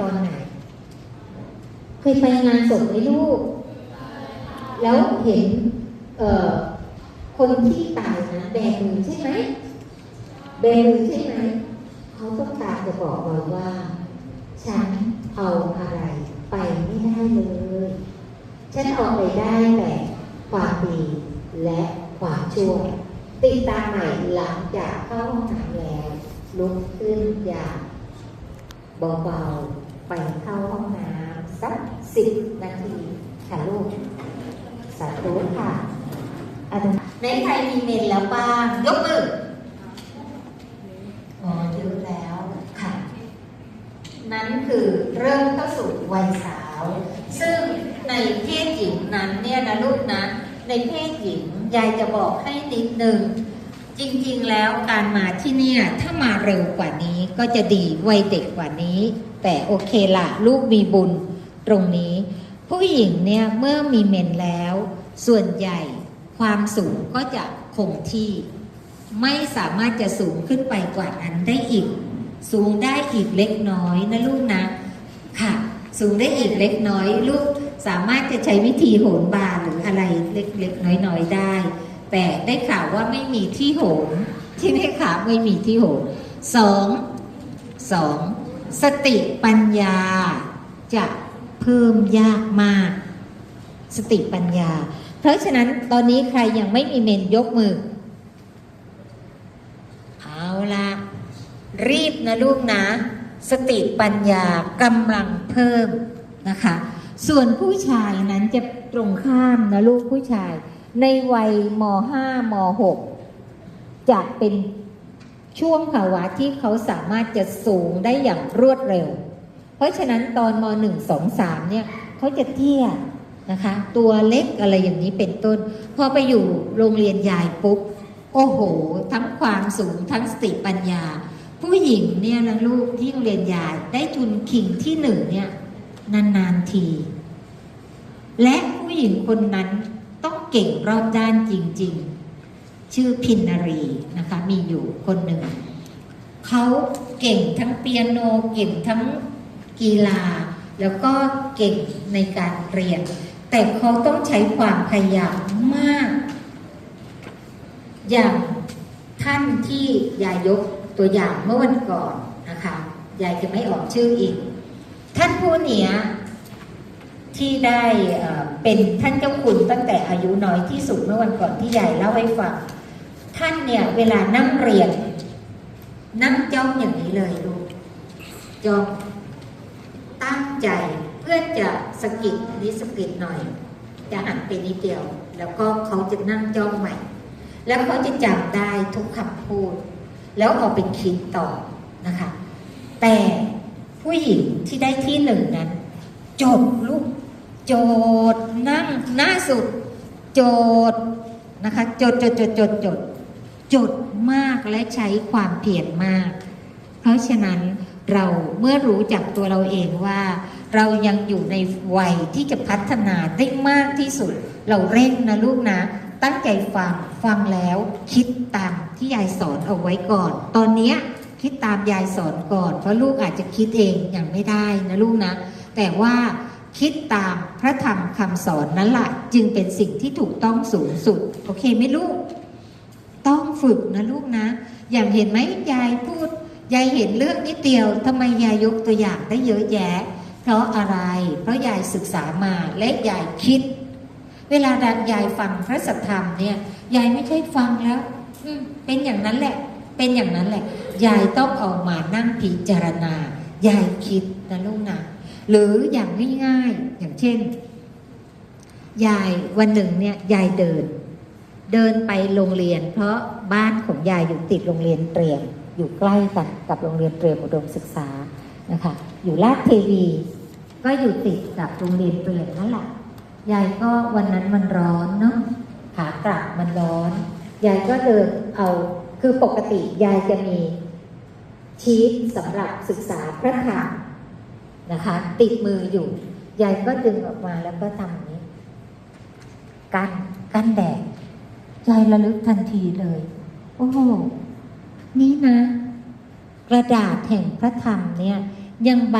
ตอนไหน เคยไปงานศพไหมลูก แล้วเห็นเอ่อคนที่ตายนะแบมือใช่ไหมแบมือใช่ไหมเขาต้องการจะบอกเราว่า ฉันเอาอะไรไปไม่ได้เลย ฉันเอาไปได้แต่ความดีและความชั่วติดตามใหม่หลังจากเข้าห้องน้ำแล้วลุกขึ้นอย่างเบาๆ ไปเข้าห้องน้ำสักสิบนาที ค่ะลูก สาธุค่ะอาจารย์ในใครมีเมนแล้วบ้าง ยกมืออ๋อเยอะแล้วค่ะ นั้นคือเริ่มเข้าสู่วัยสาว ซึ่งในเพศหญิงนั้นเนี่ยนะลูกนะ ในเพศหญิงยายจะบอกให้นิดนึง จริงๆแล้วการมาที่เนี่ยถ้ามาเร็วกว่านี้ก็จะดีวัยเด็กกว่านี้ แต่โอเคละลูกมีบุญตรงนี้ ผู้หญิงเนี่ยเมื่อมีเมนแล้ว ส่วนใหญ่ความสูงก็จะคงที่ ไม่สามารถจะสูงขึ้นไปกว่านั้นได้อีก สูงได้อีกเล็กน้อยนะลูกนะค่ะ สูงได้อีกเล็กน้อย ลูกสามารถจะใช้วิธีโหนบาหรืออะไรเล็กๆน้อยๆได้ แต่ได้ข่าวว่าไม่มีที่โหนที่ไม่ข่าวไม่มีที่โหนสองสองสติปัญญาจะเพิ่มยากมาก สติปัญญา เพราะฉะนั้นตอนนี้ใครยังไม่มีเมนยกมือ เอาละรีบนะลูกนะ สติปัญญากำลังเพิ่มนะคะ ส่วนผู้ชายนั้นจะตรงข้ามนะลูกผู้ชาย ในวัยม .5 ม .6 จะเป็นช่วงภาวะที่เขาสามารถจะสูงได้อย่างรวดเร็ว เพราะฉะนั้นตอนม .1 2 3 เนี่ยเขาจะเตี้ยนะคะ ตัวเล็กอะไรอย่างนี้เป็นต้น พอไปอยู่โรงเรียนยายปุ๊บ โอ้โห ทั้งความสูงทั้งสติปัญญา ผู้หญิงเนี่ยนะลูกที่โรงเรียนยายได้ทุนคิงที่หนึ่งเนี่ยนานๆที และผู้หญิงคนนั้น เก่งรอบด้านจริง ๆ ชื่อพินนารีนะคะมีอยู่คนหนึ่งเขาเก่งทั้งเปียโนเก่งทั้งกีฬา แล้วก็เก่งในการเรียน แต่เขาต้องใช้ความพยายามมาก อย่างท่านที่ยายยกตัวอย่างเมื่อวันก่อนนะคะยายจะไม่ออกชื่ออีก ท่านผู้เนี้ย ที่ได้เป็นท่านเจ้าคุณตั้งแต่อายุน้อยที่สุดเมื่อวันก่อนที่ยายเล่าให้ฟังท่านเนี่ยเวลานั่งเรียน นั่งจ้องอย่างนี้เลยลูกจ้องตั้งใจเพื่อจะสะกิดนี้สกิดหน่อย จะหันไปนิดเดียว แล้วก็เขาจะนั่งจ้องใหม่ แล้วเขาจะจำได้ทุกคำพูด แล้วเอาไปคิดต่อนะคะ แต่ผู้หญิงที่ได้ที่หนึ่งนั้นจบ โจทย์นั่งหน้าสุด โจทย์นะคะจดจดจดจดจดจดมากและใช้ความเพียรมาก เพราะฉะนั้นเราเมื่อรู้จักตัวเราเองว่า เรายังอยู่ในวัยที่จะพัฒนาได้มากที่สุด เราเร่งนะลูกนะ ตั้งใจฟังฟังแล้วคิดตามที่ยายสอนเอาไว้ก่อน ตอนเนี้ยคิดตามยายสอนก่อน เพราะลูกอาจจะคิดเองอย่างไม่ได้นะลูกนะ แต่ว่า คิดตามพระธรรมคำสอนนั้นละ่ะจึงเป็นสิ่งที่ถูกต้องสูงสุด โอเคไหมลูก ต้องฝึกนะลูกนะ อย่างเห็นไหมยายพูด ยายเห็นเรื่องนิดเดียวทำไมยายยกตัวอย่างได้เยอะแยะ เพราะอะไร เพราะยายศึกษามาและยายคิด เวลาดันยายฟังพระสัทธรรมเนี่ยยายไม่ใช่ฟังแล้วเป็นอย่างนั้นแหละ เป็นอย่างนั้นแหละ ยายต้องเอามานั่งพิจารณา ยายคิดนะลูกนะ หรืออย่างง่ายๆอย่างเช่น ยายวันหนึ่งเนี่ยยายเดิน เดินไปโรงเรียน เพราะบ้านของยายอยู่ติดโรงเรียนเตรียม อยู่ใกล้กันกับโรงเรียนเตรียมอุดมศึกษานะคะ อยู่ลาดเทวี ก็อยู่ติดกับโรงเรียนเตรียมนั่นแหละยายก็วันนั้นมันร้อนเนาะขากลับมันร้อน ยายก็เดินเอาคือปกติยายจะมีชีตสำหรับศึกษาพระธรรม นะคะ ติดมืออยู่ยายก็ดึงออกมาแล้วก็ทำอย่างนี้ กันกันแดดยายระลึกทันทีเลย โอ้โหนี่นะ กระดาษแห่งพระธรรมเนี่ยยังบาง